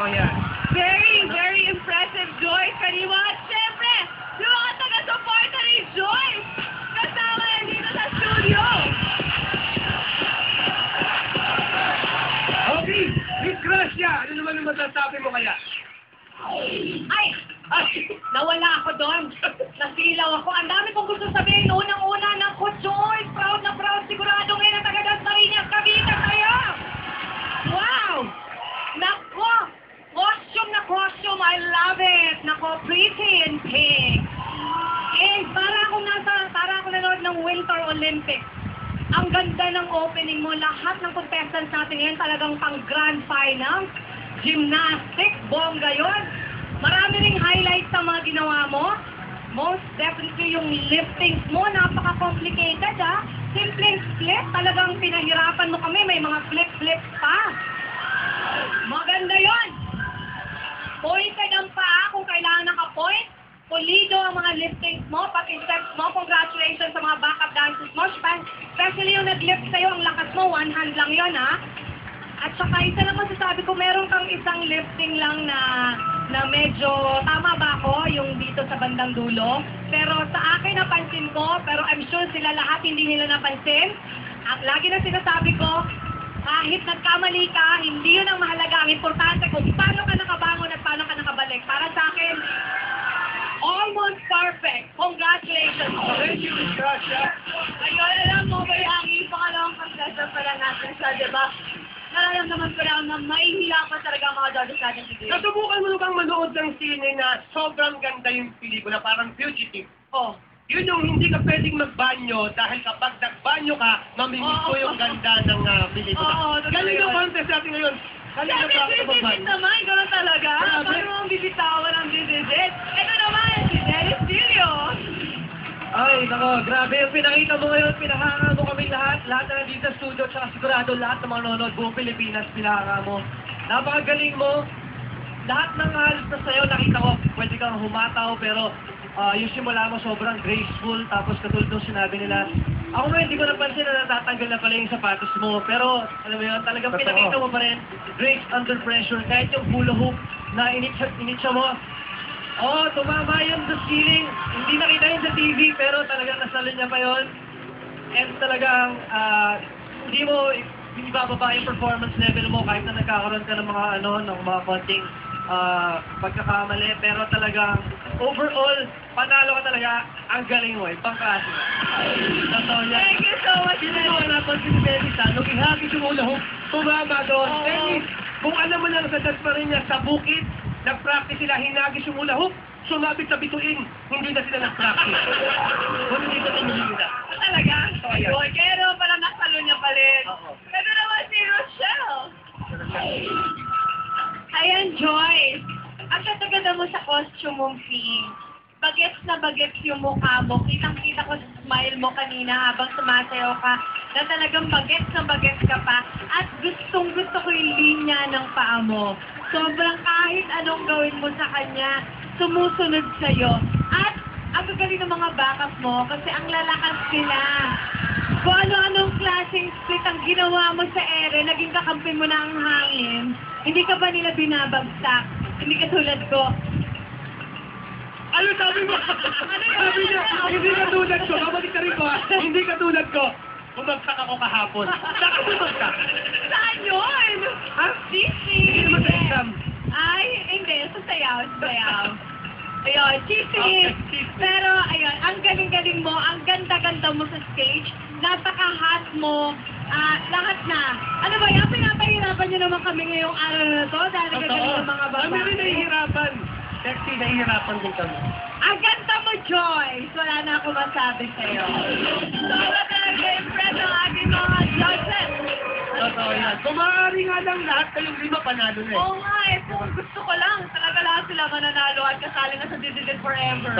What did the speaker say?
Ako yan. Very, very impressive, Joyce Kaniwa. At syempre, yung mga taga-suporta ni Joyce, kasama na dito sa studio. Okay, Miss Gracia, ano naman ang masasabi mo kaya? Ay, ay, nawala ako doon. Nasilaw ako. Ang dami kong gusto sabihin. Unang-una ng ko, Joyce. Proud na proud. Sigurado ngayon na taga Dasmariñas, Cavite kayo. Wow! Nako! I love it. Nako, pretty and pink. Eh, para akong nasa, para akong nanood ng Winter Olympics. Ang ganda ng opening mo. Lahat ng contestants natin ngayon talagang pang grand final. Gymnastics, bongga yun. Marami ring highlights sa mga ginawa mo. Most definitely yung liftings mo, napaka-complicated ha. Simpleng split, talagang pinahirapan mo kami. May mga flip-flip pa. Maganda yon. Pointed kailangan naka-point. Pulido ang mga liftings mo, pati mo. Congratulations sa mga backup dancers mo. Spe- Especially yung nag-lift sa'yo, ang lakas mo, one hand lang yon ha. At saka isa lang masasabi ko, meron kang isang lifting lang na na medyo, tama ba ako, yung dito sa bandang dulo? Pero sa akin napansin ko, pero I'm sure sila lahat hindi nila napansin. At lagi na sinasabi ko, kahit nagkamali ka, hindi yun ang mahalaga. Ang importante kung paano ka nakabangon at paano ka nakabalik. Para sa akin, almost perfect. Congratulations. Thank you, Miss Gracia. Ayun, alam mo ba yung pangalawang contestant pala natin siya, di ba? Nararamdaman ko lang na mahihila pa talaga ang mga judges natin si Grace. Nasubukan mo na bang manood ng sine na sobrang ganda yung pelikula, parang fugitive? Oh. Yun yung hindi ka pwedeng magbanyo dahil kapag nagbanyo ka, mamimiss mo Oo. yung ganda ng uh, pelikula. Oo, totoo Galing yung yun. contest natin ngayon. Kanina Sabi, pa ako bibit magbanyo. naman, gano'n talaga. Grabe. Paano ang bibitawan ang bibit? Ito naman, nako, grabe yung pinakita mo ngayon. Pinahanga mo kami lahat. Lahat na nandito sa studio, tsaka sigurado lahat ng mga nanonood buong Pilipinas, pinahanga mo. Napakagaling mo. Lahat ng halos na sa'yo, nakita ko, pwede kang humataw, pero ah, yung simula mo sobrang graceful. Tapos katulad nung sinabi nila, ako nga hindi ko napansin na natatanggal na pala yung sapatos mo. Pero, alam mo yun, talagang Totoo. pinakita mo pa rin, grace under pressure. Kahit yung hula hoop na initsa, initsa mo, Oo, oh, tumama yun sa ceiling. Hindi nakita yun sa TV, pero talagang nasalin niya pa yun. And talagang, ah, hindi mo, hindi bababa yung performance level mo kahit na nagkakaroon ka ng mga, ano, ng mga konting ah, pagkakamali. Pero talagang, overall, panalo ka talaga. Ang galing mo, ibang klase ka. Totoo yan. Thank you so much, Hindi mo napansin si Dennis, ha? Nung ihagis yung ulo, Tumama doon. Oo. Dennis, kung alam mo na sa Dasmariñas sa bukid, nag-practice sila, hinagis yung hula hoop, sumabit sa bituin, hindi na sila nag-practice. Hindi ko tinulina. Talaga? Oo, yan. Yun, kaya naman pala nasalo niya pa rin. Oo. Ito naman si Rochelle. Ayan, Joyce. Ang ganda mo sa costume mong pink. Bagets na bagets yung mukha mo. Kitang-kita ko sa smile mo kanina habang sumasayaw ka na talagang bagets na bagets ka pa. At gustong gusto ko yung linya ng paa mo. Sobrang kahit anong gawin mo sa kanya, sumusunod sa'yo. At ang gagaling ng mga backup mo kasi ang lalakas nila. Kung ano-anong klaseng split ang ginawa mo sa ere, naging kakampi mo na ang hangin, hindi ka ba nila binabagsak? Hindi ka tulad ko. Ano sabi mo? Ano sabi niya, hindi ka tulad ko. Babalik ka rin ko ha. Hindi ka tulad ko. Bumagsak ako kahapon. Nakasunod ka. Saan yun? Ha? Cheesy! Hindi naman sa exam. Ay, hindi. Sa sayaw, sa sayaw. Ayun, cheesy. Pero, ayun, ang galing-galing mo, ang ganda-ganda mo sa stage, napaka-hot mo, ah, lahat na. Ano ba yan? Pinapahirapan niyo naman kami ngayong araw na to dahil gagaling ng mga babae. Kami rin nahihirapan. Sexy, nahihirapan din kami. Ang ganda mo, Joyce! Wala na ako masabi sa'yo. Sobra talaga impress ang aking mga judges. Totoo yan. Kung maaari nga lang lahat kayong lima panalo na eh. Oo nga eh, kung gusto ko lang, talaga lahat sila mananalo at kasali na sa Dividend Forever.